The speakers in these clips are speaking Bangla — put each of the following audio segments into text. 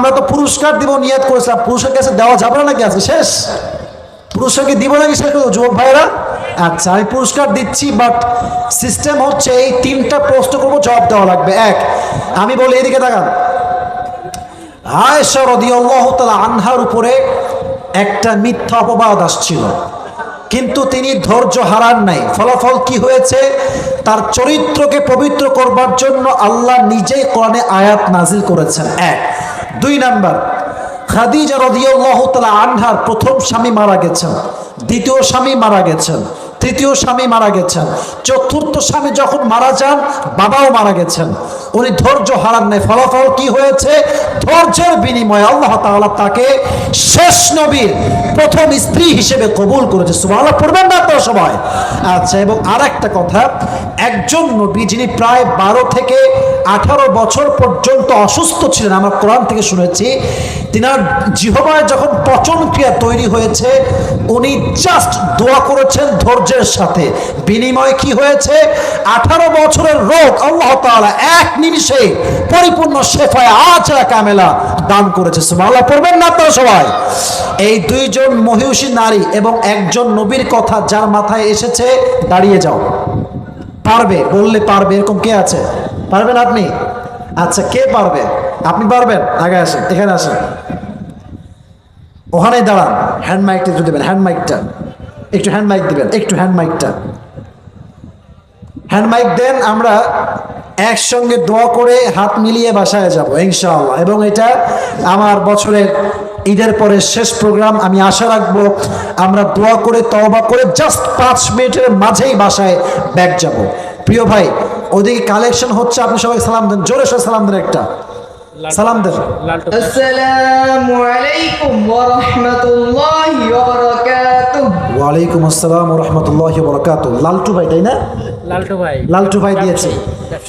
আমরা তো পুরস্কার দিব, নিয়ত করেছিলাম। পুরুষের কাছে দেওয়া যাবে না নাকি আছে শেষ? পুরস্কারকে দিব নাকি শেষ যুবক ভাইয়েরা আচ্ছা আমি পুরস্কার দিচ্ছি বাট সিস্টেম হচ্ছে এই তিনটা প্রশ্ন করব, জবাব দেওয়া লাগবে। এক, আমি বলি, এদিকে রদিয়াল্লাহু তাআলা আনহার উপরে একটা মিথ্যা অপবাদ আসছিল। কিন্তু তিনি ধৈর্য হারান নাই। ফলাফল কি হয়েছে? তার চরিত্রকে পবিত্র করবার জন্য আল্লাহ নিজেই কোরআনে আয়াত নাজিল করেছেন। এক দুই নাম্বার খাদিজা রদিয়াল্লাহ তাআলা আনহার প্রথম স্বামী মারা গেছেন দ্বিতীয় স্বামী মারা গেছেন। তৃতীয় স্বামী মারা গেছেন। চতুর্থ স্বামী যখন মারা যান, বাবাও মারা গেছেন। উনি ধৈর্য হারান নাই। ফলাফল কি হয়েছে? ধৈর্যের বিনিময়ে আল্লাহ তাআলা তাকে শেষ নবীর প্রথম স্ত্রী হিসেবে কবুল করেছে। সুবহানাল্লাহ, পড়বেন না তো সবাই? আচ্ছা এবং আর একটা কথা, একজন নবী যিনি প্রায় বারো থেকে আঠারো বছর পর্যন্ত অসুস্থ ছিলেন, আমরা কোরআন থেকে শুনেছি তিনার জিহবায় যখন পচন ক্রিয়া তৈরি হয়েছে, উনি জাস্ট দোয়া করেছেন ধৈর্যের সাথে। বিনিময়ে কি হয়েছে? আঠারো বছরের রোগ আল্লাহ তাআলা এক নিমিষে পরিপূর্ণ শেফায় আজ কামেলা দান করেছে। সুবহানাল্লাহ, পড়বেন না তো সবাই? এই দুইজন মহিষী নারী এবং একজন নবীর কথা যার মাথায় এসেছে, দাঁড়িয়ে যাও। পারবে, বললে পারবে, এরকম কে আছে? পারবেন আপনি? আচ্ছা কে পারবে? আপনি পারবেন? আগে আসেন, এখানে আসেন। ওখানেই দাঁড়ান। হ্যান্ড মাইকটা একটু দেবেন হ্যান্ড মাইকটা একটু হ্যান্ড মাইক দিবেন, একটু হ্যান্ড মাইকটা হ্যান্ড মাইক দেন, আমরা একসঙ্গে দোয়া করে হাত মিলিয়ে বাসায় যাব, ইনশাআল্লাহ। এবং এটা আমার বছরের ঈদের পরে শেষ প্রোগ্রাম আমি আশা রাখব আমরা দোয়া করে, তওবা করে জাস্ট পাঁচ মিনিটের মাঝেই বাসায় ব্যাগ যাব। প্রিয় ভাই, ওদিকে কালেকশন হচ্ছে, আপনি সবাই সালাম দেন, জোরে সালাম দেন একটা। সালাম দেবে ওয়ালাইকুম আসসালাম ওয়া রাহমাতুল্লাহি লালটু ভাই তাই না? লালটু ভাই। লালটু ভাই দিয়েছে।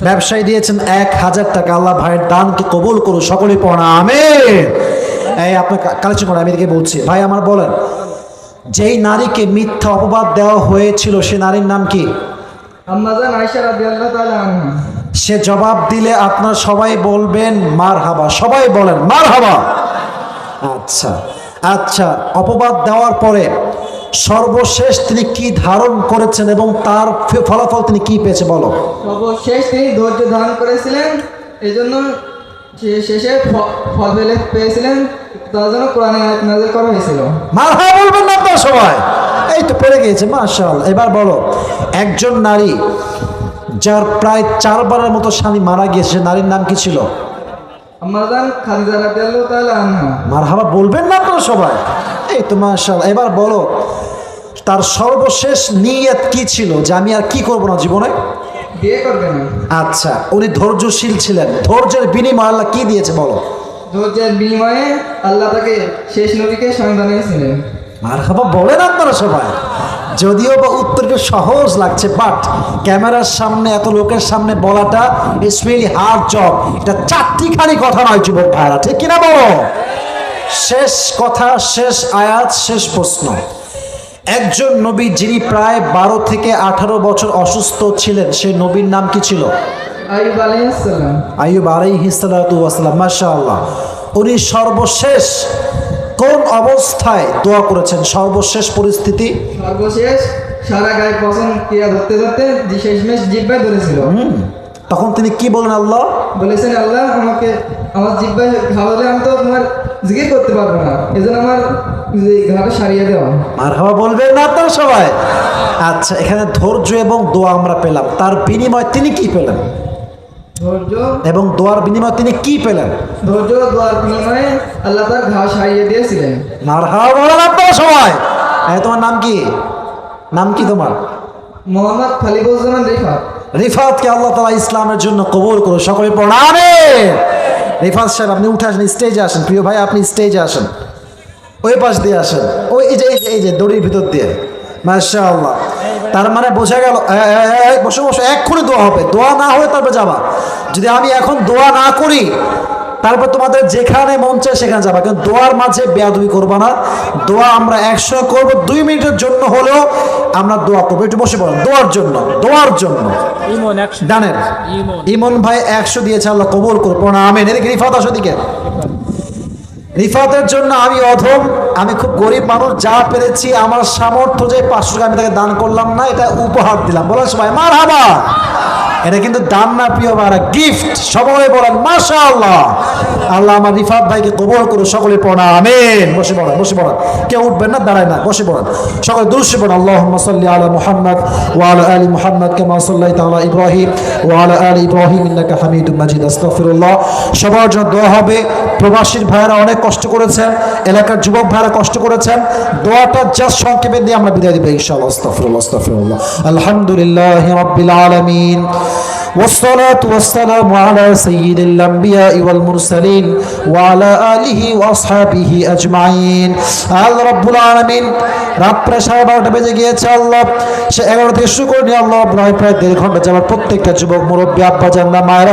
ব্যবসায়। দিয়েছেন এক হাজার টাকা। আল্লাহ ভাইয়ের দান দানকে কবুল করুন সকলে পড়া আমি এই আপনার কালেকশন পড়া আমি এদিকে বলছি। ভাই আমার বলেন যেই নারীকে মিথ্যা অপবাদ দেওয়া হয়েছিল সে নারীর নাম কি? সে জবাব দিলে আপনার সবাই বলবেন মার হাবা সবাই বলেন মার হাবা আচ্ছা আচ্ছা অপবাদ দেওয়ার পরে সর্বশেষ তিনি কি ধারণ করেছেন এবং তার ফলাফল তিনি কি পেয়েছে বলো? সর্বশেষ তিনি ধৈর্য ধারণ করেছিলেন এই জন্য শেষে ফল পেয়েছিলেন তার জন্য কোরআনে করা হয়েছিল। বলবেন না আপনারা সবাই? এই তো পড়ে গিয়েছে মাশাল এবার বলো একজন নারী যার প্রায় চারবারের মতো স্বামী মারা গিয়েছে সে নারীর নাম কি ছিল? মার হাবা বলবেন না আপনারা সবাই। এই তো মাশাল এবার বলো তার সর্বশেষ নিয়ত কি ছিল যে আমি আর কি করব না জীবনে? বিয়ে আচ্ছা উনি ধৈর্যশীল ছিলেন। ধৈর্যের বিনিময় আল্লাহ কি দিয়েছে বলো? ধৈর্যের বিনিময়ে আল্লাহ তাকে শেষ নবীকে স্বামী বানিয়েছিলেন মার হাবা বলেন আপনারা সবাই। যদিও বা উত্তরটা সহজ লাগছে বাট ক্যামেরার সামনে এত লোকের সামনে বলাটা ইটস রিয়েলি হার্ড জব এটা চারটিখানি কথা নয় যুবক ভাইরা ঠিক কিনা বলো? শেষ কথা শেষ আয়াত শেষ প্রশ্ন। একজন নবী যিনি প্রায় বারো থেকে আঠারো বছর অসুস্থ ছিলেন সেই নবীর নাম কি ছিল? আইব আলাইহিস সালাম। আইয়ুব আলাইহিসাল্লাম মাশা আল্লাহ উনি সর্বশেষ কোন অবস্থায় দোয়া করেছেন? সর্বশেষ পরিস্থিতি? সর্বশেষ সারা গায়ে পছন্দ ক্রিয়া ধরতে ধরতে যে শেষমেশ জিব্বায় ধরেছিল। হুম। তখন তিনি কি বলেন আল্লাহ? বলেছেন আল্লাহ আমাকে আমার জিব্বায় খাওয়ালে আমি তো তোমার জিজ্ঞেস করতে পারব না। এজন্য আমার ঘাড়ে সারিয়ে দেওয়া। আর হাওয়া বলবেন না আপনারা সবাই? আচ্ছা এখানে ধৈর্য এবং দোয়া আমরা পেলাম। তার বিনিময় তিনি কি পেলেন? এবং দোয়ার বিনিময় তিনি কি পেলেন? ধৈর্য দোয়ার বিনিময়ে আল্লাহ তার ঘা সারিয়ে দিয়েছিলেন। আপনারা সবাই। এই তোমার নাম কি? নাম কি তোমার? মোহাম্মদ খালিবুজ্জামান রিফাত। রিফাতকে আল্লাহ তালা ইসলামের জন্য কবুল করো সকলে প্রণামে রিফাত সাহেব আপনি উঠে আসেন স্টেজে আসেন। প্রিয় ভাই আপনি স্টেজে আসেন। ওই পাশ দিয়ে আসেন। ওই এই যে এই যে এই যে দড়ির ভিতর দিয়ে। মাশা আল্লাহ তার মানে বোঝা গেল বসে বসে এক্ষুনি দোয়া হবে। দোয়া না হয়ে তারপরে যাবা। যদি আমি এখন দোয়া না করি তারপর তোমাদের যেখানে মন চায় সেখানে যাবা। কিন্তু দোয়ার মাঝে বেয়াদবি করবা না। দোয়া আমরা একসঙ্গে করব। দুই মিনিটের জন্য হলেও আমরা দোয়া করব। একটু বসে পড়ো দোয়ার জন্য দোয়ার জন্য। ইমন ইমন। ইমন ভাই একশো দিয়েছে আল্লাহ কবুল করব না আমেন এদিকে রিফাত আসো দিকে রিফাতের জন্য আমি অধম, আমি খুব গরিব মানুষ, যা পেরেছি, আমার সামর্থ্য যে পাঁচশো টাকা আমি তাকে দান করলাম না, এটা উপহার দিলাম। বলার সময় মার হাবা এটা কিন্তু দান না, প্রিয় ভাইরা গিফট সবাই বলেন মাশা আল্লাহ আল্লাহ আমার রিফাত ভাইকে কবর করো সকলে পড়া, আমেন। বসে পড়া বসে পড়া। কেউ উঠবেন না, দাঁড়ায় না, বসে পড়ান সকলে দুরুশে পড়া আল্লাহ সাল্লি আলা মুহাম্মদ ওয়া আলা মুহাম্মদ কামা সাল্লাইতা আলা ইব্রাহিম ওয়া আলা ইব্রাহিম ইন্নাকা হামিদুম মাজিদ। আস্তাগফিরুল্লাহ। সবার জন্য দোয়া হবে। প্রবাসীর ভাইয়েরা অনেক কষ্ট করেছেন, এলাকার যুবক ভাইয়েরা কষ্ট করেছেন। দোয়াটা জাস্ট সংক্ষেপে দিয়ে আমরা বিদায় দিব, ইনশাআল্লাহ। আস্তাগফিরুল্লাহ আস্তাগফিরুল্লাহ। আলহামদুলিল্লাহ রাব্বিল আলামিন। والصلاة والسلام على سيد الأنبياء والمرسلين وعلى آله وأصحابه أجمعين আল্লাহ রব্বুল আলামিন রাত প্রায় সাড়ে বারোটা বেজে গিয়েছে আল্লাহ সে এগারো থেকে শুরু করে নিয়ে আল্লাহ প্রায় প্রায় দেড় ঘন্টা যাবার প্রত্যেকটা যুবক মুরব্বী আব্বা জান্না মায়েরা